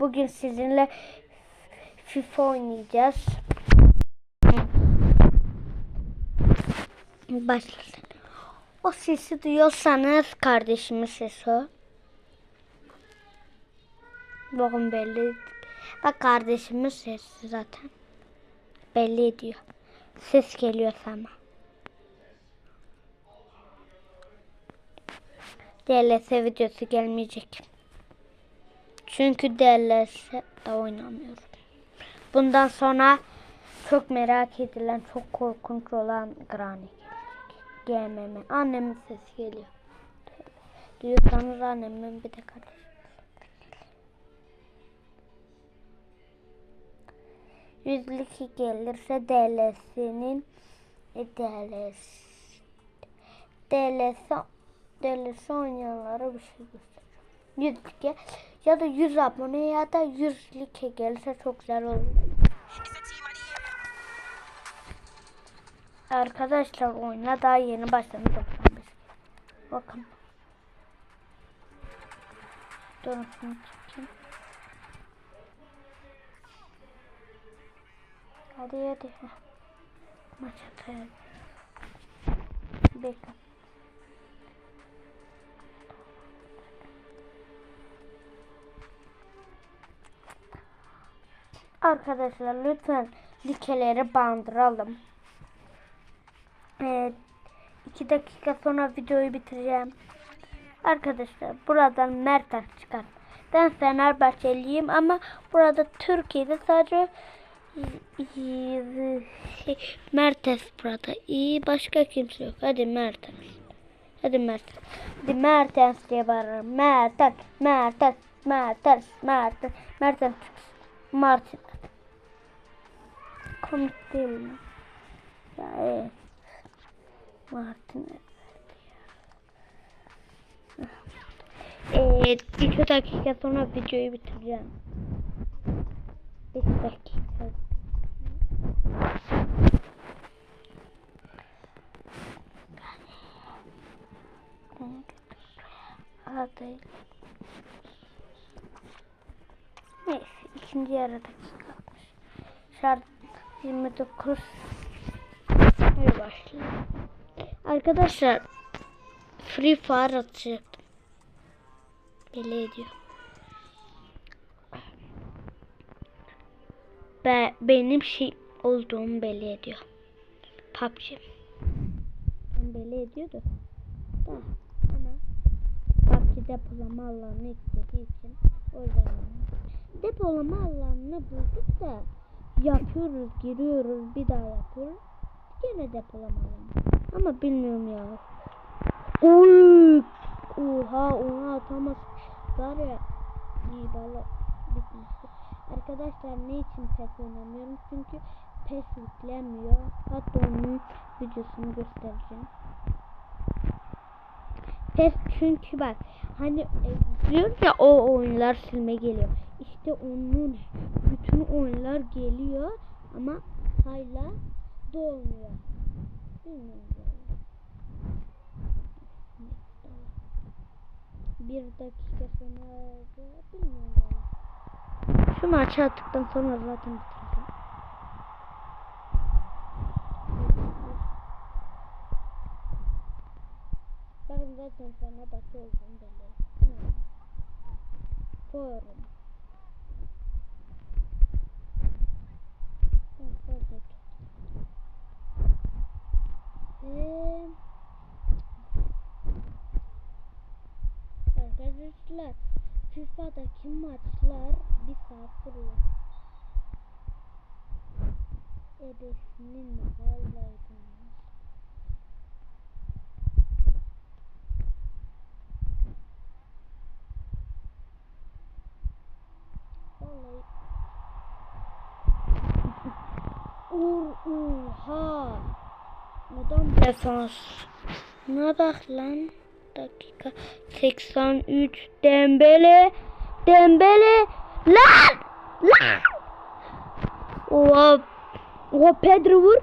bugün sizinle FIFA oynayacağız. Başlasın. O sesi duyuyorsanız kardeşimin sesi o. Bakın belli. Bak kardeşimin sesi zaten. Belli ediyor. Ses geliyor ama. DLS videosu gelmeyecek. Çünkü DLS de oynamıyorum. Bundan sonra çok merak edilen, çok korkunç olan Granny gelecek. GMM. Annemin sesi geliyor. Duyuyorsanız annemin bir de kardeşim. Yüzlük gelirse DLS'nin e, DLS DLS DLS oynayanlara bir şey göstereceğim. 100 like ya da 100 abone ya da 100 like gelirse çok güzel olur. Arkadaşlar oyuna daha yeni başlamış 95. Bakın. Durun şunu çekeyim. Hadi hadi. Maç atayım. Bekle. Arkadaşlar lütfen likeleri bandıralım. Evet. 2 dakika sonra videoyu bitireceğim. Arkadaşlar buradan Mertens çıkar. Ben Fenerbahçeliyim ama burada Türkiye'de sadece Mertens burada. İyi başka kimse yok. Hadi Mertens. Hadi Mertens. Hadi Mertens diye bağırırım. Mertens, Mertens, Mertens, Mertens, Mertens. Martin. Komik değil mi? Ya evet. Martin. Evet, iki dakika sonra videoyu bitireceğim. Bir dakika. 5. yarıda kalmış. Şart 29 Böyle başlıyor. Arkadaşlar Free Fire atacaktım. Belli ediyor. Be benim şey olduğum belli ediyor. PUBG. Ben belli ediyordu. Da ama PUBG depolama alanı istediği için o yüzden depolama alanını bulduk da yapıyoruz, giriyoruz, bir daha yapıyoruz. Gene depolama alanı. Ama bilmiyorum ya. Oy! Oha oha atamaz. Var ya iyi bala bitmişti. Arkadaşlar ne için PES oynamıyorum? Çünkü PES yüklenmiyor. Hatta onun videosunu göstereceğim. PES çünkü bak hani e, diyor ya o oyunlar silme geliyor. İşte onun bütün oyunlar geliyor ama hala dolmuyor. Bilmiyorum. Bir dakika sonra bilmiyorum. Şu maçı attıktan sonra zaten bitireceğim. Bakın zaten sana batı olacağım belli. Arkadaşlar FIFA'daki maçlar? Bir saat sürüyor. Ebesinin vallahi Vallahi. Ur oha Adam defans. Ne bak lan dakika. 83 Dembele. Dembele. Lan! Lan! Oha. Oha Pedri vur.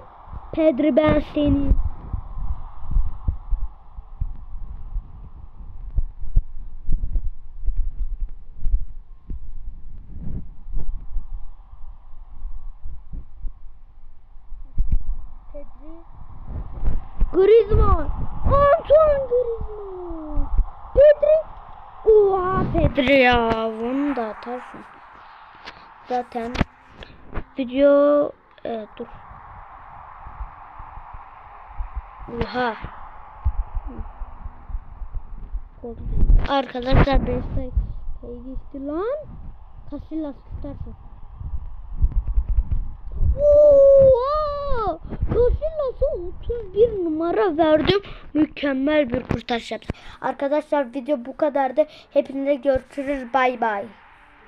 Pedri ben seni. Pedri. Griezmann. Antoine Griezmann. Pedri. Oha Pedri ya. Bunu da atarsın. Zaten video evet, dur. Oha. Arkadaşlar 5 dakikayı geçti lan. Casillas tutarsın. Oha! 31 numara verdim. Mükemmel bir kurtarış yaptı. Arkadaşlar video bu kadardı. Hepinize görüşürüz. Bay bay.